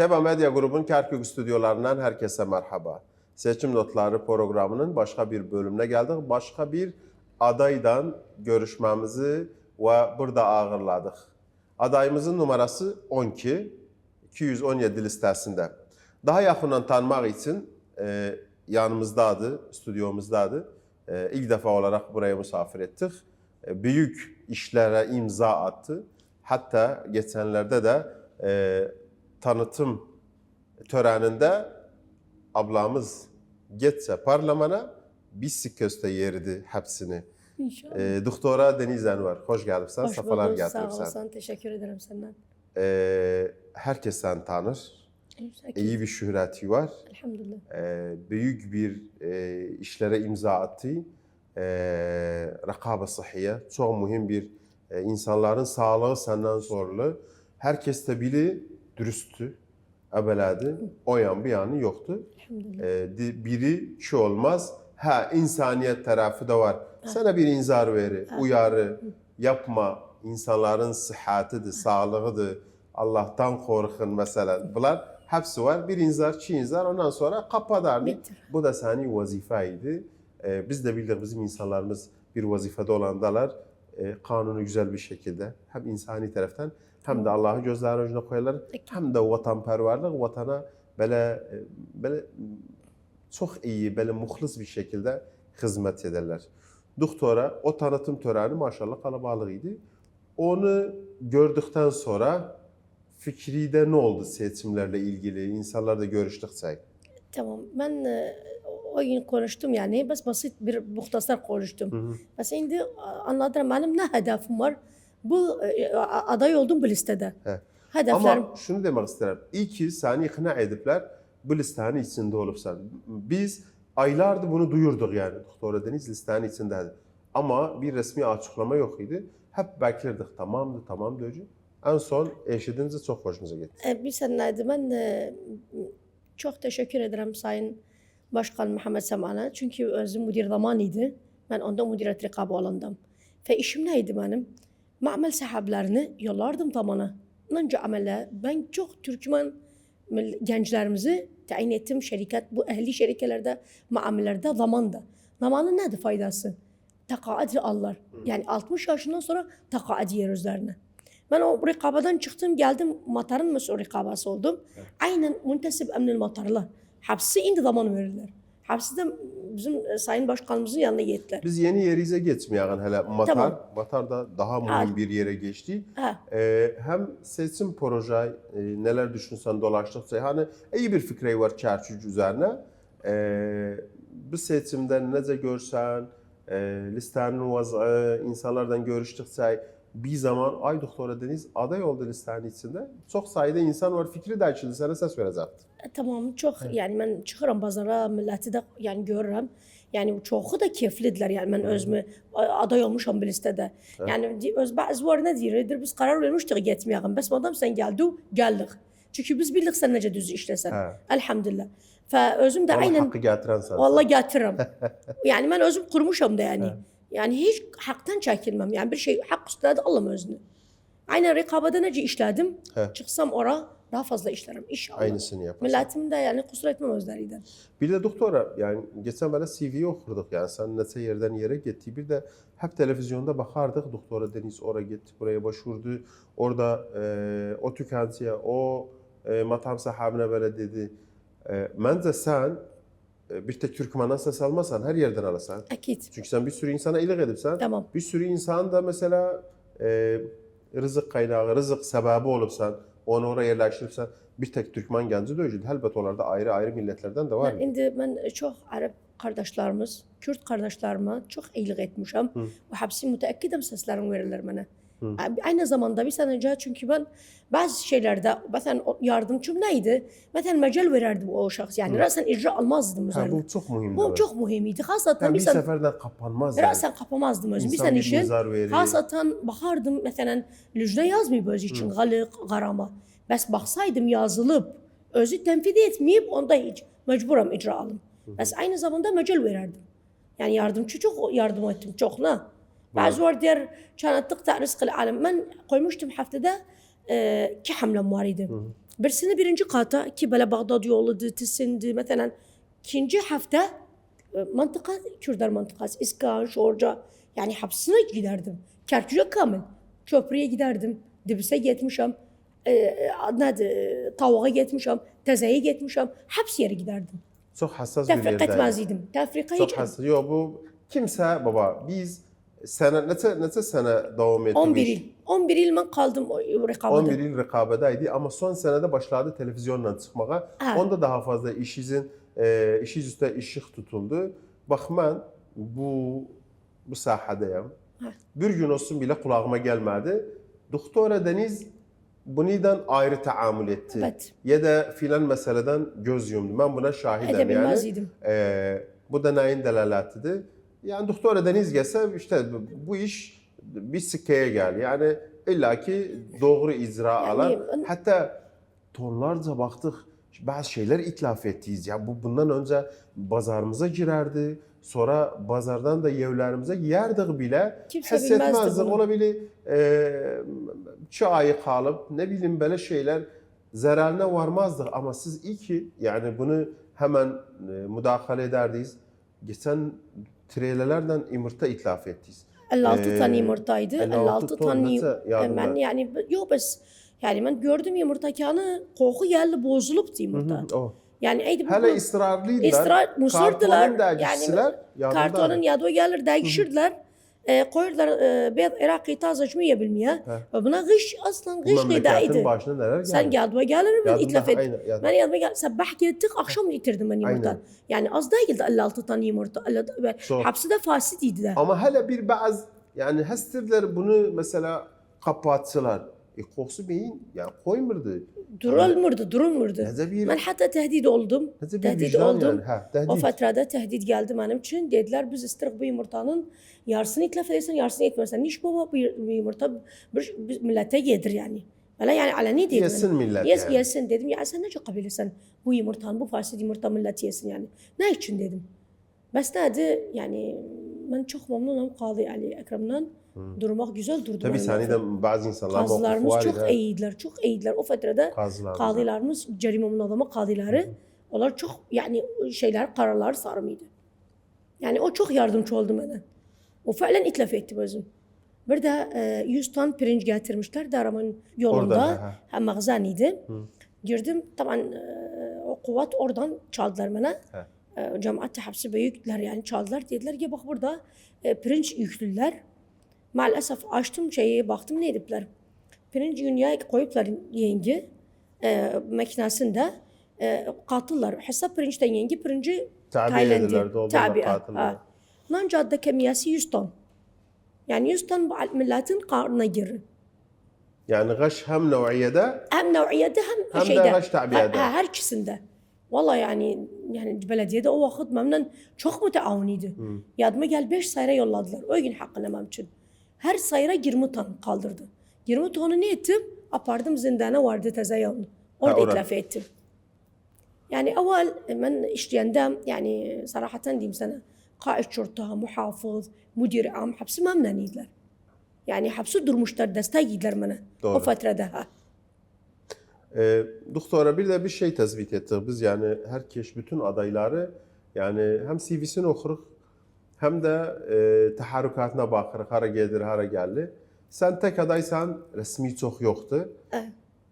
Teba Medya Grubu'nun Kerkük stüdyolarından herkese merhaba. Seçim Notları programının başka bir bölümüne geldik. Başka bir adaydan görüşmemizi ve burada ağırladık. Adayımızın numarası 12, 217 listesinde. Daha yakından tanımak için e, yanımızdadı, stüdyomuzdadı. E, ilk defa olarak buraya misafir ettik. E, büyük işlere imza attı. Hatta geçenlerde de e, tanıtım töreninde ablamız geçse parlamena biz köste yerdi hepsini. İnşallah. E, Doktora Deniz Enver, hoş geldin. Hoş Safalar bulduk. Sağ getirirsen. olasın. Teşekkür ederim senden. E, herkes sen tanır. İyi bir şöhreti var. Elhamdülillah. E, büyük bir e, işlere imza attı. E, rakaba sıhhiye. Çok mühim bir e, insanların sağlığı senden sorulu. Herkes de bili dürüsttü. Ebeladi. O yan bir yanı yoktu. E, di- biri şu olmaz. Ha insaniyet tarafı da var. Sana bir inzar veri, uyarı. Yapma. İnsanların sıhhatidir, sağlığıdır. Allah'tan korkun mesela. Bunlar hepsi var. Bir inzar, iki inzar ondan sonra kapadardı. Bitti. Bu da senin vazifeydi. Ee, biz de bildik bizim insanlarımız bir vazifede olandalar. Ee, kanunu güzel bir şekilde hem insani taraftan hem de Allah'ı gözlerinin önüne koyarlar. Hem de vatanperverlik, vatana böyle, e, böyle çok iyi, böyle muhlis bir şekilde hizmet ederler. Doktora o tanıtım töreni maşallah kalabalığıydı. Onu gördükten sonra Fikri'de ne oldu seçimlerle ilgili? İnsanlarla görüştükçe. Tamam. Ben e, o gün konuştum yani. Bas basit bir muhtasar konuştum. Hı hı. Bas şimdi anladım benim ne hedefim var. Bu e, aday oldum bu listede. He. Hedeflerim. Ama şunu demek isterim. İyi ki seni ikna edipler bu listenin içinde olupsan. Biz aylardır bunu duyurduk yani. Doktora Deniz listenin içindeydi. Ama bir resmi açıklama yok idi. Hep beklerdik. Tamamdı, tamam diyordu. En son eşidince çok hoşumuza gitti. E, bir seneydi. Ben e, çok teşekkür ederim Sayın Başkan Muhammed Seman'a. Çünkü özü müdür zaman idi. Ben onda müdüriyet rekabı alındım. Ve işim neydi benim? Mamel sahiplerini yollardım tamana. Önce amele ben çok Türkmen mil- gençlerimizi tayin ettim şirket bu ehli şirketlerde muamellerde zamanda. Zamanın nedir faydası? Takaat alırlar. Yani 60 yaşından sonra takaat yer üzerine. Ben o rekabadan çıktım geldim matarın mesul rekabası oldum. Aynen muntesip emnil matarlar. Hapsi indi zaman verirler. Hapsi de bizim e, Sayın Başkanımızın yanına gittiler. Biz yeni yerize geçmeyelim hele Matar. Tamam. Matar da daha mühim Ha. bir yere geçti. Ha, Ee, hem seçim proje e, neler düşünsen dolaştıkça hani iyi bir fikri var Çerçüc üzerine. Ee, bu seçimden nece görsen, e, listenin vazı, insanlardan görüştükçe bir zaman ay doktora Deniz aday oldu listenin içinde. Çok sayıda insan var fikri değişildi. Sana ses verecekti. e, tamam çok yani ben çıkıram pazara milleti de yani görürüm. Yani çoğu da keyiflidirler yani ben özümü aday olmuşum bir listede. Yani di- öz bazı var ne diyor? Biz karar vermiştik gitmeyelim. Bes madem sen geldi geldik. Çünkü biz bildik sen nece düz işlesen. He. Elhamdülillah. Fe özüm de getiren sen. Vallahi getiririm. yani ben özüm kurmuşum da yani. He. Yani hiç haktan çekilmem. Yani bir şey hak üstüne alım özünü. Aynen rekabede nece işledim. He. Çıksam ora daha fazla işlerim inşallah. Aynısını yaparsın. Milletim de yani kusur etmem özleriyle. Bir de doktora yani geçen böyle CV'yi okurduk yani sen nese yerden yere gitti. Bir de hep televizyonda bakardık doktora Deniz oraya gitti buraya başvurdu. Orada e, o tükentiye o e, matam sahibine böyle dedi. E, bence sen bir tek Türkmen'den ses almasan her yerden alasan. Akit. Çünkü sen bir sürü insana iyilik edipsen. Tamam. Bir sürü insan da mesela e, rızık kaynağı, rızık sebebi olupsan, onu oraya yerleştiripsen bir tek Türkmen genci de öyle. Elbette onlarda ayrı ayrı milletlerden de var. Ben, indi ben çok Arap kardeşlerimiz, Kürt kardeşlerime çok iyilik etmişim. Hı. Ve hepsi müteakkidim seslerim verirler bana. Hı. Aynı zamanda bir sene önce çünkü ben bazı şeylerde mesela yardımcım neydi? Mesela mecal verirdim o şahs. Yani Hı. rasen icra almazdım üzerine. bu çok mühim. Bu demek. çok mühimdi. Hasatan Yani bir seferden kapanmaz yani. rasen kapamazdım özüm. Bir bir işin. Hasatan bakardım mesela lüjde yazmıyor öz için galık, garama. Bes baksaydım yazılıp özü tenfide etmeyip onda hiç mecburam icra alım. Bes aynı zamanda mecal verirdim. Yani yardımcı çok yardım ettim çok ne. Bazı var diğer çanattık ta'riz kıl alem. Ben koymuştum haftada e, ki hamlem var idi. Birisini birinci kata ki böyle Bağdat yoludu, Tisin'di mesela. ikinci hafta e, mantıka Kürdar mantıkası, İskan, Şorca yani hapsine giderdim. Kerkük'e kamil. Köprüye giderdim. Dibise gitmişim. E, nedir? Tavuğa gitmişim. Tezeye gitmişim. Hepsi yere giderdim. Çok hassas bir Tefrik yerdeydi. etmezdim. Tefrika hiç Çok hassas. Yok bu kimse baba biz sene neçe sene devam etti bu 11 iş? yıl. 11 yıl ben kaldım o rekabete. 11 yıl rekabedeydi ama son senede başladı televizyonla çıkmaya. Ha. Onda daha fazla iş izin, e, iş üstə ışık tutuldu. Bax mən bu bu sahədəyəm. Bir gün olsun bile kulağıma gelmedi. Doktora Deniz bundan ayrı tahammül etti. Evet. Ya da filan meseleden göz yumdu. Ben buna şahidim yani. Edebilmez idim. Ee, bu da neyin delalatidir? Yani doktora Deniz gelse işte bu- iş bir sikkeye gel. Yani illaki doğru icra Yani alan. ben- Hatta tonlarca baktık bazı şeyler itlaf ettiyiz. Ya bu bundan önce bazarımıza girerdi. Sonra bazardan da evlerimize yerdik bile. Kimse Hiss bilmezdi etmezdik. bunu. Olabilir e, çayı kalıp ne bileyim böyle şeyler zararına varmazdık. Ama siz iyi ki yani bunu hemen e, müdahale ederdiniz. Geçen treylerlerden yumurta itlaf ettiniz. 56 Ee, tane yumurtaydı. 56, 56 ton tane ben yani yok biz yani ben gördüm yumurtakanı koku geldi bozuluptu yumurta. O. Yani eydi bu Hele ısrarlıydılar. İsrar, musırdılar. Kartonun dergisiler Yani kartonun yadığı gelir değişirdiler. E, koyurlar bilmeye. He. Ve buna gış aslan Bu gış memleketin gıdaydı. başına neler geldi? Sen yadığa gelir mi? Yadımda, İtlaf et. aynen. Ben yadıma gel. Sabah gittik akşam getirdim ben yumurta. Aynen. Yani az değildi 56 tane yumurta. Allah- Ve Çok. de fasit idiler. Ama hele bir bazı yani hastirler bunu mesela kapatsalar. E kokusu beyin yani koymurdu. Durulmurdu, durulmurdu. Bir, Ben hatta tehdit oldum. bir tehdit oldum. yani. Ha, tehdit. O fatrada tehdit geldi benim için. Dediler biz istirik bu yumurtanın yarısını itlaf edersen yarısını etmezsen. Niş baba bu yumurta bir, bir millete yedir yani. Öyle yani aleni dedim. Yesin millet Yes, yani. yesin dedim. Ya sen nece kabul etsen bu yumurtanın, bu fasit yumurta millet yesin yani. Ne için dedim. Bes dedi yani ben çok memnunum kaldı yani Ekrem'den. Durmak güzel durdu. Tabii de bazı insanlar Kazılarımız çok ya, iyiydiler, çok iyiydiler. O fatrada Kazılarımız. Kadılarımız, cerime münazama kadıları, onlar çok yani şeyler, kararlar sarımıydı. Yani o çok yardımcı oldu bana. O falan itlaf etti bizim. Bir de e, 100 ton pirinç getirmişler Daraman yolunda. Orada, ha. Ha, mağazanıydı. Girdim, taban e, o kuvvet oradan çaldılar bana. Ha. E, cemaat hepsi büyükler yani çaldılar. Dediler ki bak burada e, pirinç yüklüler. Maalesef açtım şeyi, baktım ne edipler. Pirinç dünyaya koyuplar yengi e, makinesinde e, katıllar. Hesap pirinçten yengi pirinci Tabi Tayland'ı. ediler, katıllar. ha. Nan cadde kemiyesi 100 ton. Yani 100 ton milletin karnına girir. Yani gaş hem nev'iyede Hem nev'iyede hem, Hem de şeyde. tabiyede. Ha, ha, her ikisinde. Vallahi yani yani belediyede o vakit memnun çok müteavniydi. Yadıma gel 5 sayra yolladılar. O gün hakkını için. Her sayra 20 ton kaldırdı. 20 tonu ne ettim? Apardım zindana vardı tezayyon. Orada Ha, orada. itlaf ettim. Yani evvel ben işleyende yani صراحة diyeyim sana قائد şurta, muhafız, müdür am hepsi memnuniydiler. Yani hepsi durmuşlar, destek yediler bana. Doğru. O fatrada ha. E, doktora bir de bir şey tespit ettik biz yani herkes bütün adayları yani hem CV'sini okuruk hem de e, taharrukatına bakırıq, hara gedir, hara geldi. Sen tek adaysan resmi çok yoktu. Evet.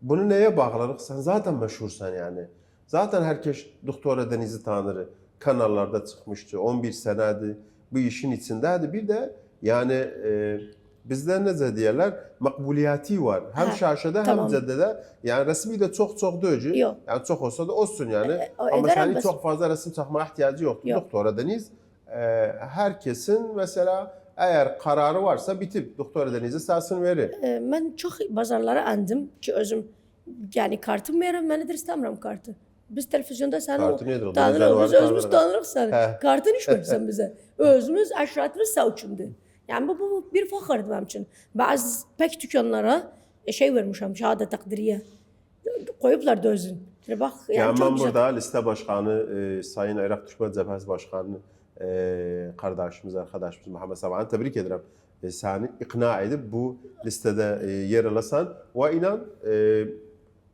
Bunu neye bağlarıq? Sen zaten meşhursan yani. Zaten herkes Doktora Deniz'i tanır. Kanallarda çıkmıştı. 11 senedir bu işin içindeydi. Bir de yani e, bizde necə deyirlər? Makbuliyati var. Hem Ha, şaşada tamam. hem caddede. Yani resmi de çok çok döyücü. Yok. Yani çok olsa da olsun yani. E, o Ama senin çok fazla resim çakmaya ihtiyacı yoktu. Yok. Doktora Deniz e, herkesin mesela eğer kararı varsa bitip Doktora Deniz'e sahasını verir. E, Ben çok bazarlara andım ki özüm yani kartım verim ben nedir istemiyorum kartı. Biz televizyonda sen Kartı nedir o? biz özümüz sen. He. Kartın iş versen bize. Özümüz aşiretimiz savçumdu. Yani bu, bu, bu bir fakardı benim için. Bazı pek dükkanlara e, şey vermişim şehadet takdiriye. Koyuplar da özün. Yani bak yani, Yani, çok ben güzel. burada liste başkanı e, Sayın Irak Düşman Cephesi Başkanı e, kardeşimiz, arkadaşımız Muhammed Sabah'ı tebrik ederim. E, seni ikna edip bu listede e, yer alasan ve inan e,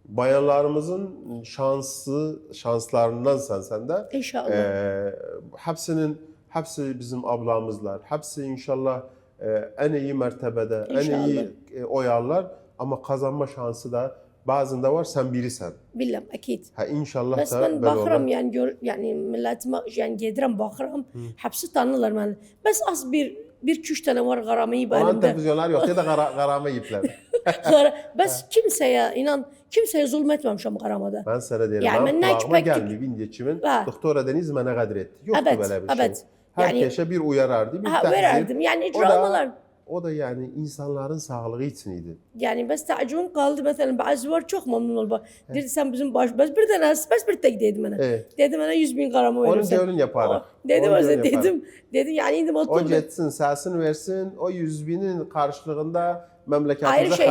bayanlarımızın şansı şanslarındansan sen de. İnşallah. Ee, hepsinin hepsi bizim ablamızlar. Hepsi inşallah e, en iyi mertebede, en İnşallah. iyi e, oyarlar ama kazanma şansı da bazında var sen birisən. Bilmem akid. Ha inşallah Bes da ben böyle bakıram olur. yani gör, yani milletime yani gedirem bakıram. Hepsi tanırlar beni. Bes az bir bir iki üç tane var garamayı Onun belimde. televizyonlar yok ya da kara, karama yipler. Gara- Bes kimseye inan kimseye zulmetmemişim garamada. Ben sana derim. Yani Yani ben ben kulağıma gelmiyor Vindiçimin. Doktora Deniz bana kadir etti. Yoktu Evet, böyle bir evet. şey. Yani- Herkese bir uyarardı, bir Ha, tahzir. vererdim yani icramalar. O da yani insanların sağlığı için idi. Yani bes tacım kaldı mesela bazı var çok memnun ol. Dedi sen bizim baş bes bir tane bes bir tek dedi bana. Evet. Dedi bana 100 bin garama Onun verirsen. gönlünü yaparım. Dedim Onun o yaparım. dedim. Dedim yani indim O oturdum. getsin, səsini versin. O 100 binin karşılığında Ayrı memleketimizə şey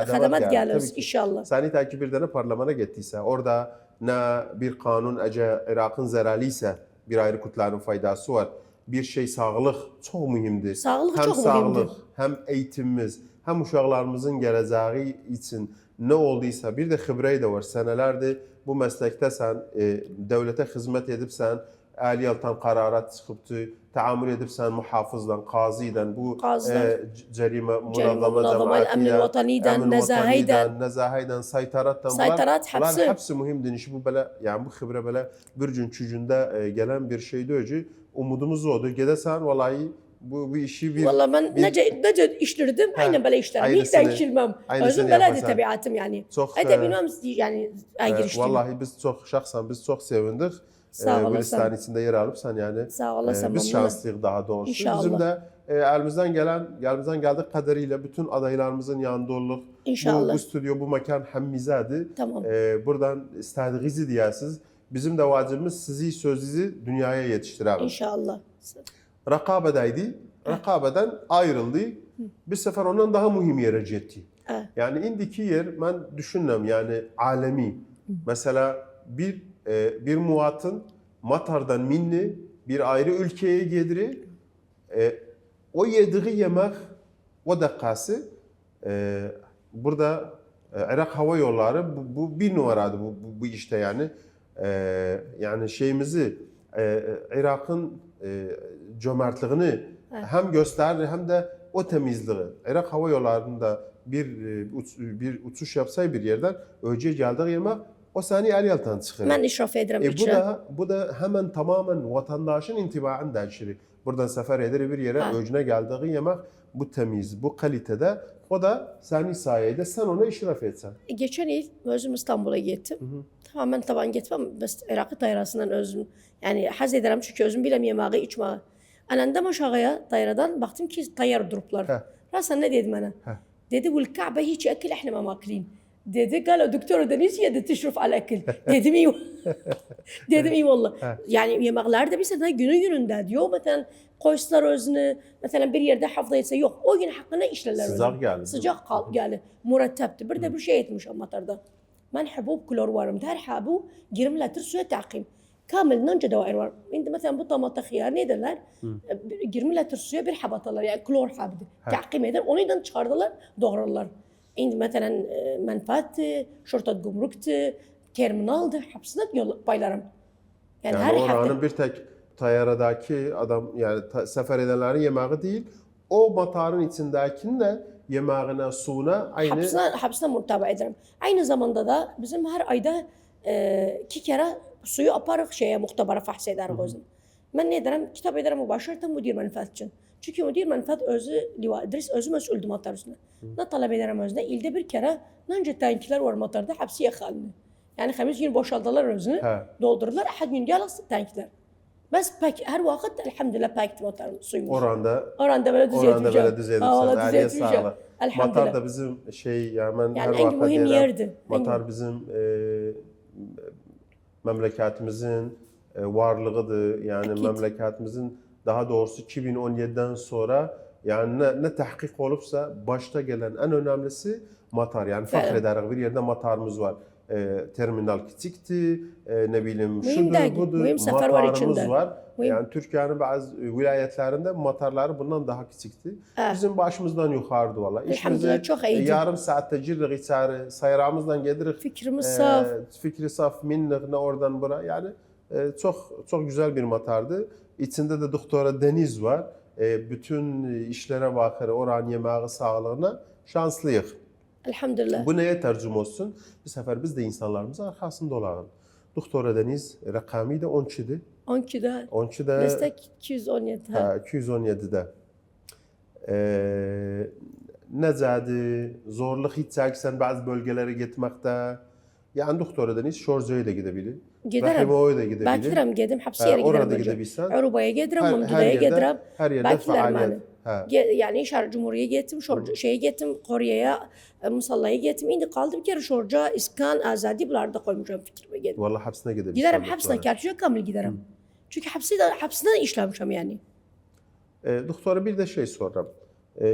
xadamat gelir Tabii ki. inşallah. Səni takip bir dənə parlamentə getdiysə, orada nə bir qanun əgər İraqın zərərli isə bir ayrı kütlənin faydası var. Bir şey sağlıq çox mühümdür. Sağlık Həm çok sağlıq, mühimdir. həm eğitimimiz, həm uşaqlarımızın gələcəyi üçün nə olduysa, bir də xibrəyi də var. Sənələrdir bu məsləkdəsən, e, dövlətə xidmət edibsən, əli altan qərarat çıxıbdı, təamül edibsən muhafizlə, qazi ilə, bu Qazıdan. e, cərimə munəzzəmə Munəzzəmə cəmiyyəti Əmn ilə, Vətanidən, Əmin Nəzahədən. Vətanidən, Nəzahədən, Saytaratdan Saytarat həbsi. bunlar hepsi mühimdir. İşi bu belə, yəni bu xibrə belə bir gün iki gündə e, gələn bir şeydir ki, umudumuz odur. Gedəsən vallahi bu bu işi bir Valla ben bir- nece, nece işlerdim aynen böyle işlerim. Hiç aynısını Özüm yaparsan. tabiatım yani. çox Hadi e, bilmem yani e, giriştim. vallahi biz çox şəxsən biz çox sevindik. Sağ E, bu olasın. içində yer alıbsan yəni. Sağ e, olasın. biz memnunum. şanslıyıq daha doğrusu. İnşallah. Bizim də e, əlimizdən gələn, əlimizdən gəldiyi qədərilə bütün adaylarımızın yanında. Bu, İnşallah. bu stüdyo, bu məkan həmmizədir. Tamam. E, buradan istədiyinizi deyəsiniz. Bizim də vacibimiz sizi sözünüzü dünyaya yetişdirək. İnşallah. Rəqabədəydi. Rəqabədən ayrıldı. Bir səfər ondan daha mühim yerə getdi. Ha. Yani indiki yer ben düşünürüm yani alemi. Mesela bir e, bir muatın Matar'dan minni bir ayrı ülkeye gediri. E, o yediği yemek o dakikası e, burada e, Irak Hava Yolları bu, bu bir numaradı bu, bu, bu işte yani. E, yani şeyimizi e, Irak'ın e, cömertliğini Evet. hem gösterir hem de o temizliği. Irak Hava Yolları'nda bir e, bir uçuş yapsay bir yerden önce geldiği yemek o seni el yaltan çıkarır. Ben işraf ederim E, bu da bu da hemen tamamen vatandaşın intibağını değiştirir. Buradan sefer eder bir yere Ha. öcüne geldiği yemek bu temiz, bu kalitede o da senin sayede sen ona işraf etsən. E, geçen il özüm İstanbula getdim. Hı -hı. Tamamen taban getməm, bəs Iraqi dairəsindən özüm, yəni həzz edirəm çünki özüm biləm yeməyi, içməyi. Ələndəm aşağıya dairədən, baxdım ki, tayar durublar. Hə. Rəsən nə dedi mənə? Hə. Dedi, "Vul Ka'bə heç əkil əhnə məmaklin." ماكلين. Dedi قال doktor Deniz ya تشرف على الاكل. Dedim iyi. Dedim iyi valla. Heh. Yani yemekler de bir sene günü gününde diyor. Mesela koysalar özünü. Mesela bir yerde hafta etse yok. O gün hakkında işlerler. Sıcak özünü. geldi. Sıcak kal geldi. Murettepti. Bir de bir şey etmiş amatarda. من حبوب كلور وارم دار حابو جرم لا ترسو تعقيم كامل ننجا دوائر وار انت مثلا بطماطة خيار نيدرler جرم لا ترسوya bir habatılar yani klor habdı. Takim eder. Onu da çıkardılar, doğradılar. Mesela e, menfaattı, şortat gümrüktü, terminaldı, hepsine yol. Yani, Yani her oranın hafta. bir tek tayyaradaki adam yani ta- sefer edenlerin yemeği değil, o matarın içindekinin de yemeğine, suyuna aynı Hapsine, hapsine muttaba ederim. Aynı zamanda da bizim her ayda e, iki kere suyu aparık şeye muhtabara fahs ederiz özüm. Ben ne ederim? Kitap ederim mübaşirten müdür menfaat için. Çünkü müdür menfaat özü liva idris özü mesuldü matar üstüne. Ne talep ederim özüne? İlde bir kere nence tankiler var matarda hapsi yakalını. Yani hamis gün boşaldılar özünü. He. Doldurdular. Ahad gün gelirse tankler. Bes pek her vakit elhamdülillah pek matar suyumuz. oranda Oranda böyle düzeltmişim. oranda böyle düz. Elhamdülillah. Matar da bizim şey yani ben Yani her en mühim yerdi. En Matar bizim e, memleketimizin e, varlığıdır. Yani Akid. memleketimizin daha doğrusu 2017'den sonra yani ne, ne tahkik olupsa başta gelen en önemlisi matar. Yani Evet. fakrederiz bir yerde matarımız var. e, terminal küçüktü, e, ne bileyim Mühim şudur değil, budur, mühim var matarımız var. Mühim. Yani Türkiye'nin bazı vilayetlerinde matarları bundan daha küçüktü. Evet. Bizim başımızdan yukarıdı valla. Elhamdülillah, çok iyiydi. yarım saatte girdik içeri, sayramızdan gelirik. Fikrimiz Ee, saf. fikri saf, minnik ne oradan bura. Yani e, çok çok güzel bir matardı. İçinde de doktora Deniz var. E, bütün işlere bakır, oranın yemeği sağlığına şanslıyıq. Elhamdülillah. Bu neye tercüme olsun? Bir sefer biz de insanlarımızın arkasında olalım. Doktora Deniz rakamı da 12 idi. 12'de 12 de meslek 217. Ha. ha, 217'de. Ee, necədir? Zorluq hiss çəksən bəzi bölgələrə getməkdə. Yəni doktora Deniz Şorcaya da gedebilir. Giderim. Rahimo'ya da gidebilir. Belki gedim Ha, hapsiye orada giderim. önce. gidebilsen. Aruba'ya giderim, Her, giderim. her yerde giderim faaliyet. yani. Yani Şar Cumhuriyet'e gittim, Şorca, şeye gittim, Kore'ye, e, Musalla'ya gittim. İndi kaldı bir kere Şorca, İskan, Azadi bunlarda koymuşum fikrime gittim. Vallahi hapsine gidebilirsin. Giderim hapsine, kertüye kamil giderim. Çünkü hapsi de, hapsine işlemişim yani. E, doktora bir de şey sorarım. E,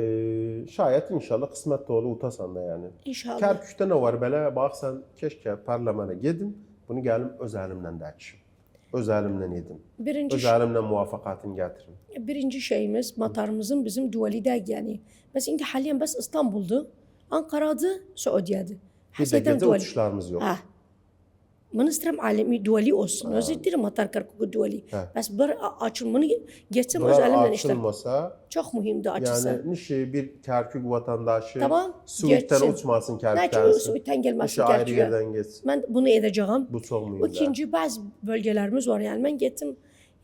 şayet inşallah kısmet dolu utasan da yani. İnşallah. Kerkük'te ne var böyle baksan keşke parlamene gedim. Bunu gelim öz de açayım. Öz elimden yedim. Birinci, Öz elimden muvaffakatını getirin. birinci şeyimiz matarımızın bizim duvalide yani. Biz şimdi haliyen bas İstanbul'du, Ankara'dı, Suudiye'di. Bir gece duvali. uçuşlarımız. Ha. من استرم عالمي دولي اوسن وزي دير مطار كركوك دولي Ha. بس بر açın bunu geçsem Bular özelimden işte. açılmasa Çok mühimdi açılsa. yani nişi bir Kerkük vatandaşı Tamam, Suud'den geçsin. uçmasın Ne Kerkük'ten. ki Suud'dan gelmesin Nişi ayrı Kerkük'e. yerden geçsin. Ben bunu edeceğim. Bu çok mühim. O ikinci bazı bölgelerimiz var yani ben gittim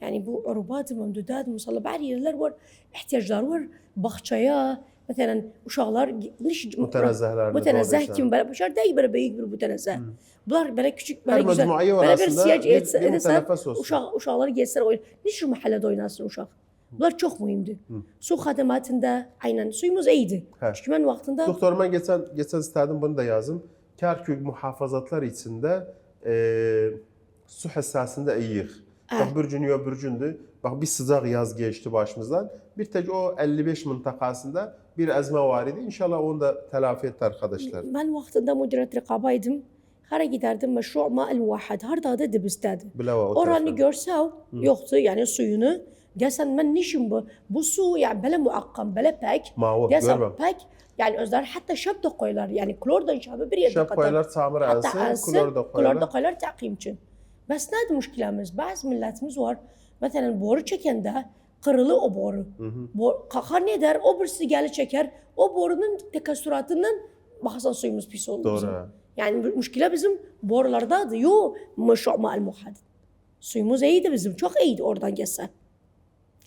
yani bu Arubat, Mamdudat, Musalla bazı yerler var, ihtiyaçlar var. Bahçeye, mesela uşaklar niş Mütenezzehlerle Mütenezzeh doğruysa. kim böyle başar değil böyle büyük bir mütenezzeh. Bunlar böyle küçük böyle güzel. mecmuayı Böyle bir siyac mütenefes olsun. uşaq, uşaqlar geçsələr oyun. Niçin mahallede oynasın uşaq? Bunlar çok mühimdir. Su xadəmatında aynen suyumuz iyiydi. Hə. Çünkü ben vaxtında Doktor ben geçen, geçen istedim bunu da yazım. Kerkük muhafazatlar içinde e, su hissasında iyiyiz. Evet. Bir gündü. Bak bir sıcak yaz geçti başımızdan. Bir tek o 55 mıntakasında bir ezme var idi. İnşallah onu da telafi etti arkadaşlar. ben vaxtında müdürət rəqabaydım. Hara giderdim meşru ma el vahid. Harda da dibistədi. Bilava Oranı görsəv yoktu yani suyunu. Desen ben nişim bu? Bu su yani böyle muakkam, böyle pek. Mavi, Desen görmem. pek. Yani özler hatta şab da koylar. Yani klordan şabı bir yerde Şap koyarlar, çamur Hatta alsın, klor da koyarlar. klor da koyarlar takım için. Bes nerede müşkilemiz? Bazı milletimiz var. Mesela boru çekende kırılı o boru. Bo kakar ne der? O birisi gelir çeker. O borunun tekastüratından bakarsan suyumuz pis olur Doğru. bizim. bu- müşkile bizim borulardadır. Yo meşru'ma el muhadid. Suyumuz iyiydi bizim. Çok iyiydi oradan geçse.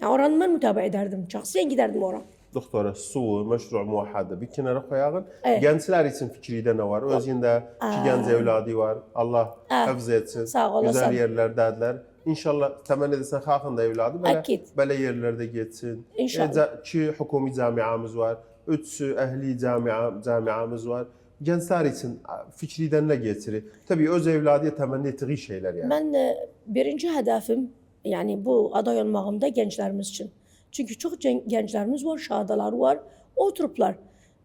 Yani oranı ben mütabaa ederdim. Şahsiyen giderdim oraya. Doktora su, meşru muhadde bir kenara koyalım. Evet. Gençler için fikri de ne var? Özünde iki genç evladı var. Allah hafız etsin. Sağ olasın. Güzel yerlerdədirlər. İnşallah təmənni edirsən xalqın da evladı belə Akid. belə yerlərdə getsin. İnşallah. E, iki hukumi camiamız var. Üçü əhli camia camiamız var. Gençler için fikridən nə geçirir? Tabii öz evladıya təmənni etdiyi şeylər yəni. Ben e, birinci hedefim yani bu aday olmağımda gençlerimiz için. Çünkü çok gen- gençlerimiz var, şahadalar var, oturuplar.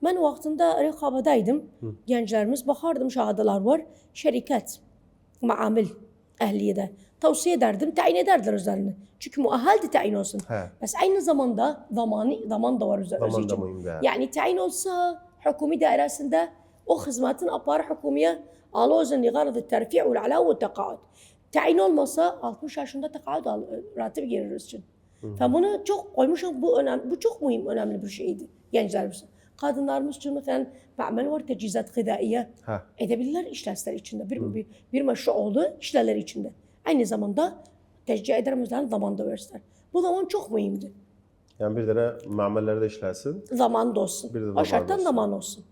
Ben vaktinde rekabadaydım. Gençlerimiz bakardım şahadalar var. Şirket, maamil ehliyede. Tavsiye ederdim, tayin ederdiler üzerine. Çünkü muahhaldi tayin olsun. Hə, aynı zamanda zamanı, zaman da var üzerine. zaman da mühimdir. Yani tayin olsa hükumi dairesinde o hizmetin aparı hukumiye alozun li gardı terfi' ve ala ve tekaat. Tayin olmasa 60 yaşında tekaat al, ratip gireriz için. Ben bunu çok koymuşum bu önemli, bu çok mühim, önemli bir şeydi gençlerimiz. Kadınlarımız için mesela ma'mel var tecizat gıdaiye edebilirler işlerler içinde. Bir, bir, bir meşru oldu işlerler içinde. Aynı zamanda tecrübe ederimizden zaman da versinler. Bu zaman çok mühimdi. Yəni bir dənə məməllərdə işləsin. Zaman da olsun. Bir de zaman olsun. zaman olsun.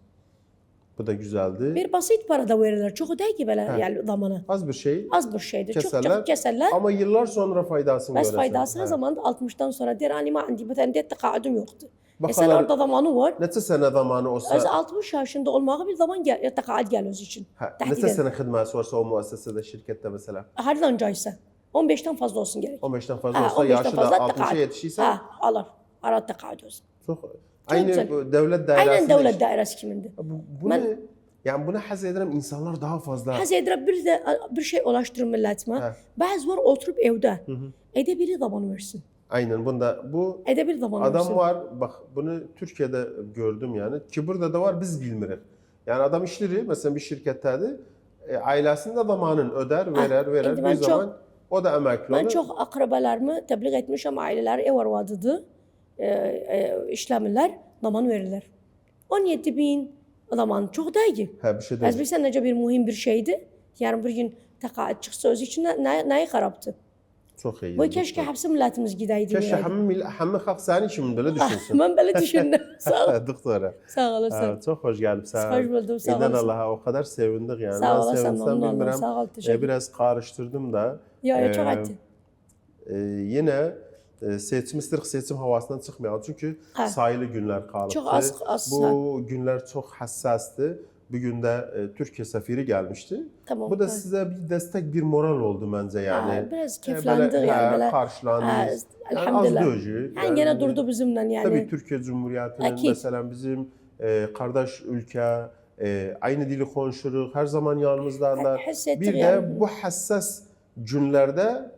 Bu da güzeldir. Bir basit para da verirler. Çok değil ki böyle yani zamana. Az bir şey Az bir şeydir. Çok Keserler. çok keserler. ama yıllar sonra faydasını Bes görəsən. faydası her Hə. zaman da 60'tan sonra der hani ma indi mesela de tekadüm yoktu. E sen orada zamanı var. Neçə sənə zamanı olsa, Öz 60 yaşında olmağı bir zaman gel, tekad gel öz için. Təhdid neçə edir. sənə xidməti varsa o müəssisədə, şirkətdə məsələn, Her önceyse 15'ten fazla olsun gerek. 15-dən fazla Ha, olsa, 15'ten yaşı da fazla 60-a tekad. yetişirsə, Ha alır. Arad tekad olsun. çox aynı güzel. bu dövlət dairəsində. Aynen devlet iş- dairesi kimindi. Bu, bu Ben- ne? Yani buna haz ederim insanlar daha fazla. Həz edirəm bir də bir şey ulaşdırım millətimə. Bəzi var oturub evdə. Edə biri zaman versin. Aynen bunda bu Edə bir zaman versin. adam var bak bunu Türkiye'de gördüm yani ki burada da var biz bilmirik. Yani adam işleri mesela bir şirkettedir e, ailesinin de zamanın öder verer verer indi bir ben zaman o da emekli olur. çox akrabalarımı təbliğ etmişəm, ailələri ev arvadıdır. E, e, işləmirlər, zaman verirlər. 17 bin zaman çox dəqiq. Ha bir şey değil. bilirsən necə bir mühim bir şeydir? Yarın bir gün təqaüd çıxsa özü üçün nə, nə- nəyi xarabdır? Çok iyi. Bu keşke hepsi milletimiz gideydi. Keşke hem, mil- hem halk senin için böyle düşünsün. Ben böyle düşündüm. sağ ol. Doktora. Sağ olasın. Ha, çok hoş geldin. Sağ ol. Hoş buldum. Sağ İnan olasın. Allah'a o kadar sevindik yani. Sağ olasın. oldum. bilmiyorum. Sağ ol. E, Teşekkür biraz karıştırdım da. Ya ya çok e, e, yine e, seçim istedik seçim havasından çıkmayalım. Çünkü Ha. sayılı az az. Bu günler çok hassastı. Bugün de e, Türkiye sefiri gelmişti. Tamam. Bu da ha. size bir destek, bir moral oldu biraz E, keyiflendik böyle, yani ha, böyle. Ha, Karşılandınız. Yani az elhamdülillah. dövücü. Yani gene durdu bizimle yani. Tabii Türkiye Cumhuriyeti'nin Akit. mesela bizim e, kardeş ülke, e, aynı dili konuşuruz, her zaman yanımızdalar. Bir de yani. bu hassas günlerde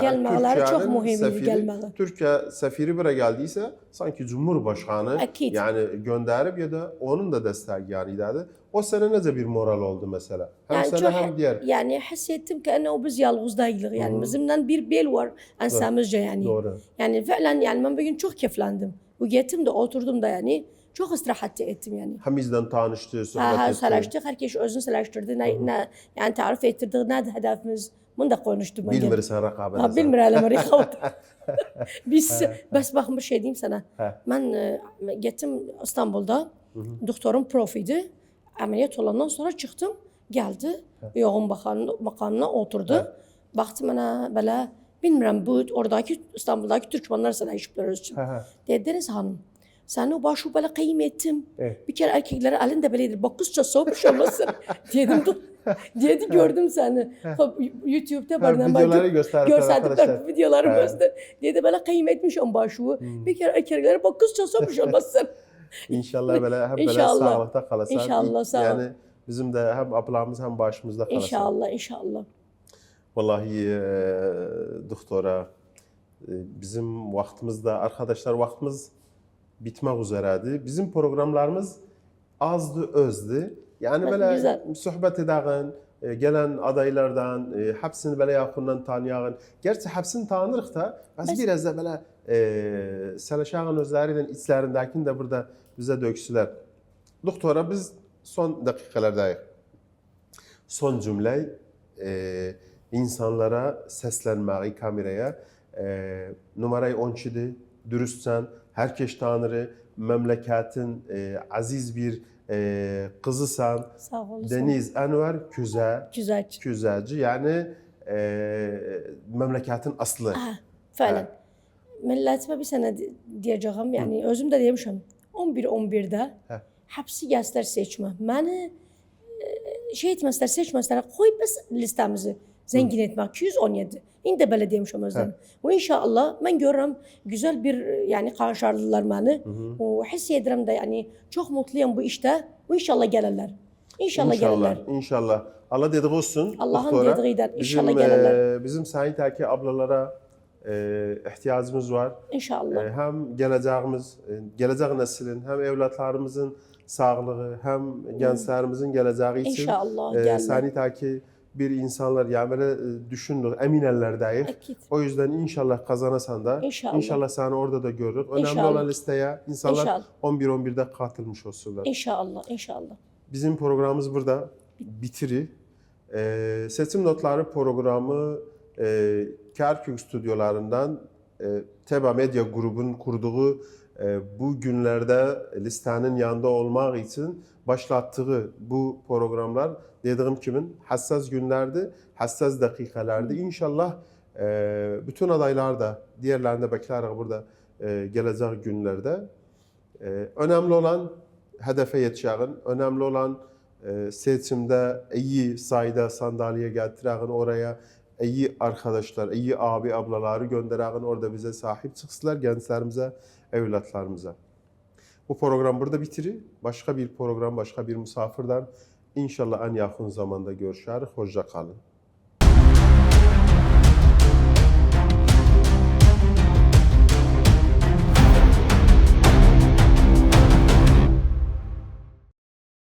Gelmeleri çok mühim sefiri, gelmeleri. Türkiye sefiri buraya geldiyse sanki Cumhurbaşkanı Akit. yani gönderip ya da onun da desteği yani idadı. O sene nece bir moral oldu mesela. Hem Yani çok- hem diğer. Yani hissettim ki o biz yalnız değiliz. Yani Hı. bizimle bir bel var ensemizce yani. Doğru. Yani falan yani ben bugün çok keyiflendim. Bu gittim de oturdum da yani çok istirahat ettim yani. Hem bizden tanıştı, sohbet Ha, ha etti. selaştık. Herkes özünü selaştırdı. Ne, ne, yani tarif ettirdi. Ne hedefimiz? Bunu da konuştum. Bilmirsən rəqabət. Ha, bilmir ələm rəqabət. Biz bəs bax bir şey deyim sənə. Mən e, getdim İstanbulda. Doktorum prof idi. Əməliyyat olandan sonra çıxdım, gəldi. Yoğun baxan makamına oturdu. Baxdı mənə belə bilmirəm bu oradakı İstanbuldakı Türkmenler sənə öz üçün. Dediniz hanım. Səni o başı belə qeym. Evet. Bir kere erkeklerin elinde böyledir. Bak kızça soğumuş olmasın. Dedim. Dedi gördüm seni. YouTube'da ben videoları gösterdi arkadaşlar. videoları göster. Dedi böyle kıymetmişim başığı. Bir kere erkeklere bak kızça soğumuş olmasın. İnşallah həm belə İnşallah. sağlıqda qalasan. İnşallah, sağ ol. Yəni bizim də həm ablamız, həm başımızda qalasan. inşallah inşallah. Vallahi e, doktora e, bizim vaxtımızda arkadaşlar vaxtımız bitmək üzrədir. Bizim proqramlarımız azdı, özdü. Bak, belə güzel. söhbət edəğin, e, gələn adaylardan, e, həbsini belə yaxından tanıyağın. Gerçi həbsini tanırıq da, bəs biraz da belə e, Sələşağın özləri ilə içlərindəkini də burada bizə döksülər. Doktora biz son dəqiqələrdəyik. Son cümlə e, insanlara səslənməyi kameraya e, numarayı 12-dir. Dürüstsən, hər kəs tanır, məmləkətin e, əziz bir e. Sağ olasın. Deniz Ənvər Küzə, Güzel. Küzəci, yəni e, məmləkətin aslı. Ha, falan. Milletime bir sene di- diyeceğim yani özüm de demişim. 11-11'de Hə. hapsi gəzlər seçmə. Məni e, şey etməslər, seçməslər, qoy biz listemizi zengin etmək 217. İndi belə demişəm özdən. Bu inşallah mən görürəm güzel bir yani qarşıladılar məni. O hiss edirəm də yani çox mutluyam bu işdə. İnşallah gələrlər. İnşallah, İnşallah, gəlirlər. inşallah. Allah dediği olsun. Allahın doktora. dediğidən inşallah Bizim, gəlirlər. e, bizim Sayın ablalara e, ihtiyacımız var. İnşallah. E, Həm gələcəyimiz, e, gələcək nəslin, həm evlatlarımızın sağlığı, həm gənclərimizin gələcəyi üçün İnşallah e. Sayın bir insanlar yani böyle e, düşündük, emin ellerdəyik. Akid. O yüzden inşallah kazanasan da, İnşallah. inşallah seni orada da görürük. Önemli İnşallah. olan listeye insanlar İnşallah. 11-11'de katılmış olsunlar. İnşallah, inşallah. Bizim programımız burada bitirir. Ee, seçim notları programı e, Kerkük stüdyolarından e, Teba Medya grubun kurduğu bu günlerde listenin yanında olmak için başlattığı bu programlar dediğim kimin hassas günlerdi, hassas dakikalardı. İnşallah e, bütün adaylar da diğerlerini de bekleriz burada e, gelecek günlerde. E, önemli olan hedefe yetişəğin, önemli olan e, seçimde iyi sayıda sandalye gətirəğin oraya, iyi arkadaşlar, iyi abi ablaları gönderəğin orada bize sahip çıksınlar, gençlerimize, evlatlarımıza. Bu program burada bitirir. Başka bir program, başka bir misafirden inşallah en yakın zamanda görüşürüz. Hoşça kalın.